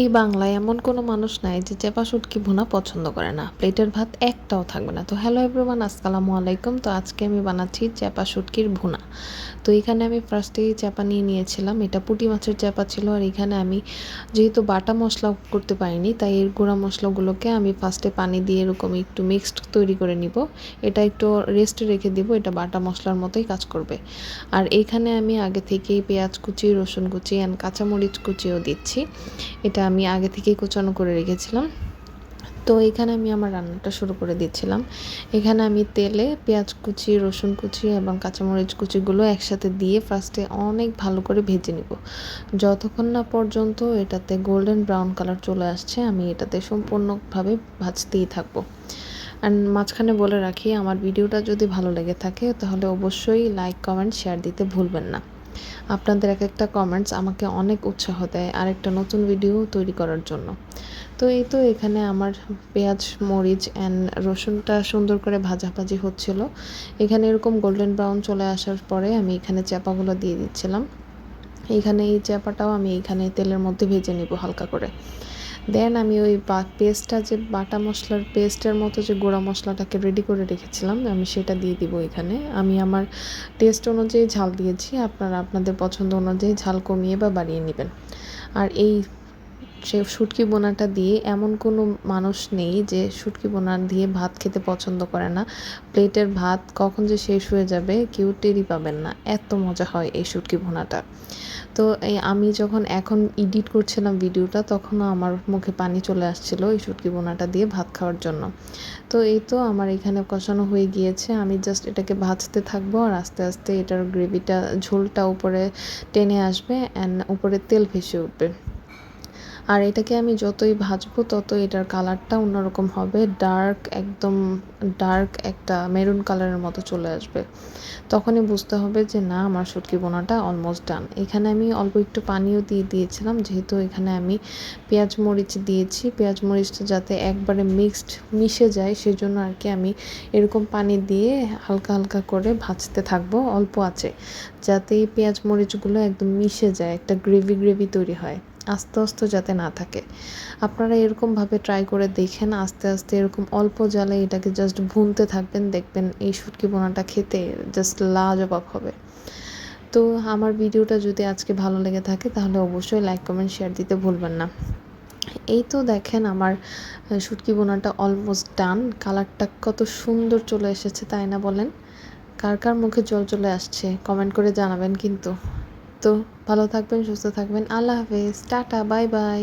এই বাংলায় এমন কোনো মানুষ নাই যে চেপা শুটকি ভুনা পছন্দ করে না। প্লেটের ভাত একটাও থাকবে না। তো হ্যালো এভরিওয়ান আসসালামু আলাইকুম। তো আজকে আমি বানাচ্ছি চেপা শুটকির ভুনা। তো এখানে আমি ফার্স্টেই চেপা নিয়ে নিয়েছিলাম। এটা পুঁটি মাছের চেপা ছিল আর এখানে আমি যেহেতু বাটা মশলা করতে পারিনি, তাই এর গুঁড়া মশলাগুলোকে আমি ফার্স্টে পানি দিয়ে এরকম একটু মিক্সড তৈরি করে নিব। এটা একটু রেস্টে রেখে দিব। এটা বাটা মশলার মতোই কাজ করবে। আর এখানে আমি আগে থেকেই পেঁয়াজ কুচি, রসুন কুচি অ্যান্ড কাঁচামরিচ কুচিও দিচ্ছি। এটা আমি আগে থেকেই কুচানো করে রেখেছিলাম। তো এখানে আমি আমার রান্নাটা শুরু করে দিচ্ছিলাম। এখানে আমি তেলে পেঁয়াজ কুচি, রসুন কুচি এবং কাঁচামরিচ কুচিগুলো একসাথে দিয়ে ফার্স্টে অনেক ভালো করে ভেজে নিব। যতক্ষণ না পর্যন্ত এটাতে গোল্ডেন ব্রাউন কালার চলে আসছে, আমি এটাতে সম্পূর্ণভাবে ভাজতেই থাকব। অ্যান্ড মাঝখানে বলে রাখি, আমার ভিডিওটা যদি ভালো লেগে থাকে, তাহলে অবশ্যই লাইক কমেন্ট শেয়ার দিতে ভুলবেন না। আপনাদের এক একটা কমেন্টস আমাকে অনেক উৎসাহ দেয় আরেকটা নতুন ভিডিও তৈরি করার জন্য। তো এই তো এখানে আমার পেঁয়াজ, মরিচ অ্যান্ড রসুনটা সুন্দর করে ভাজাভাজি হচ্ছিল। এখানে এরকম গোল্ডেন ব্রাউন চলে আসার পরে আমি এখানে চাপাগুলো দিয়ে দিচ্ছিলাম। এখানে এই চাপাটাও আমি এখানে তেলের মধ্যে ভেজে নিব হালকা করে। দেন আমি ওই পেস্টটা যে বাটা মশলার পেস্টের মতো যে গোড়া মশলাটাকে রেডি করে রেখেছিলাম, আমি সেটা দিয়ে দিব এখানে। আমি আমার টেস্ট অনুযায়ী ঝাল দিয়েছি, আপনারা আপনাদের পছন্দ অনুযায়ী ঝাল কমিয়ে বা বাড়িয়ে নেবেন। আর এই সে শুটকি বোনাটা দিয়ে এমন কোনো মানুষ নেই যে শুটকি বোনা দিয়ে ভাত খেতে পছন্দ করে না। প্লেটের ভাত কখন যে শেষ হয়ে যাবে কেউ টেরই পাবেন না। এত মজা হয় এই শুটকি বোনাটা। তো এই আমি যখন এখন এডিট করছিলাম ভিডিওটা, তখনও আমার মুখে পানি চলে আসছিল এই শুটকি বোনাটা দিয়ে ভাত খাওয়ার জন্য। তো এই তো আমার এখানে কষানো হয়ে গিয়েছে। আমি জাস্ট এটাকে ভাজতে থাকব আর আস্তে আস্তে এটার গ্রেভিটা ঝোলটা উপরে টেনে আসবে অ্যান্ড উপরে তেল ভেসে উঠবে। আর এটাকে আমি যতই ভাজবো তত এটার কালারটা অন্যরকম হবে। ডার্ক একদম ডার্ক একটা মেরুন কালারের মতো চলে আসবে। তখনই বুঝতে হবে যে, না, আমার শুটকি বোনাটা অলমোস্ট ডান এখানে আমি অল্প একটু পানিও দিয়ে দিয়েছিলাম, যেহেতু এখানে আমি পেঁয়াজ মরিচ দিয়েছি। পেঁয়াজ মরিচটা যাতে একবারে মিক্সড মিশে যায়, সেজন্য আর কি আমি এরকম পানি দিয়ে হালকা হালকা করে ভাজতে থাকব। অল্প আছে, যাতে পেঁয়াজ মরিচগুলো একদম মিশে যায়, একটা গ্রেভি গ্রেভি তৈরি হয়। আস্তে আস্তে যাতে না থাকে। আপনারা এরকমভাবে ট্রাই করে দেখেন, আস্তে আস্তে এরকম অল্প জালে এটাকে জাস্ট ভুনতে থাকবেন, দেখবেন এই শুটকি বোনাটা খেতে জাস্ট লাজবাব হবে। তো আমার ভিডিওটা যদি আজকে ভালো লেগে থাকে, তাহলে অবশ্যই লাইক কমেন্ট শেয়ার দিতে ভুলবেন না। এই তো দেখেন আমার শুটকি বোনাটা অলমোস্ট ডান কালারটা কত সুন্দর চলে এসেছে, তাই না বলেন? কার কার মুখে জল চলে আসছে কমেন্ট করে জানাবেন কিন্তু। তো ভালো থাকবেন সুস্থ থাকবেন। আল্লাহ হাফেজ। Tata bye bye.